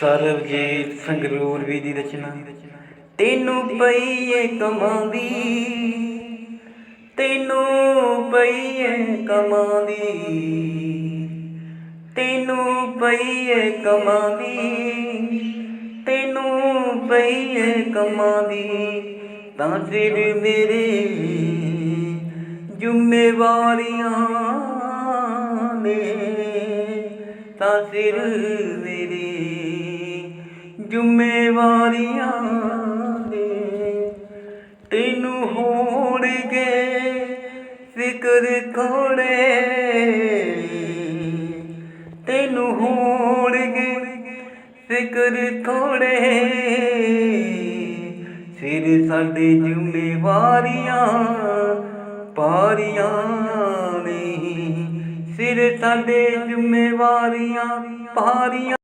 ਸਰਬਜੀਤ ਸੰਗਰੂਰ ਵੀ ਦੀ ਰਚਨਾ। ਤੈਨੂੰ ਪਈ ਪਈਏ ਕਮਾਂਦੀ ਤੈਨੂੰ ਪਈਏ ਕਮਾਂਦੀ ਤੈਨੂੰ ਪਈਏ ਕਮਾਂਦੀ ਤੈਨੂੰ ਪਈ ਪਈਏ ਕਮਾਂਦੀ ਤਾਂ ਸਿਰ ਮੇਰੇ ਜ਼ਿੰਮੇਵਾਰੀਆਂ ਨੇ, ਤਾਂ ਸਿਰ ਮੇਰੇ ਜ਼ਿੰਮੇਵਾਰੀਆਂ ਨੇ, ਤੈਨੂੰ ਹੋਣਗੇ ਫਿਕਰ ਥੋੜੇ ਤੈਨੂੰ ਹੋਣਗੇ ਫਿਕਰ ਥੋੜੇ ਸਿਰ ਸਾਡੇ ਜ਼ਿੰਮੇਵਾਰੀਆਂ ਪਾਰੀਆਂ ਨੇ। ਸਿਰ ਸਾਡੇ ਜ਼ਿੰਮੇਵਾਰੀਆਂ ਪਾਰੀਆਂ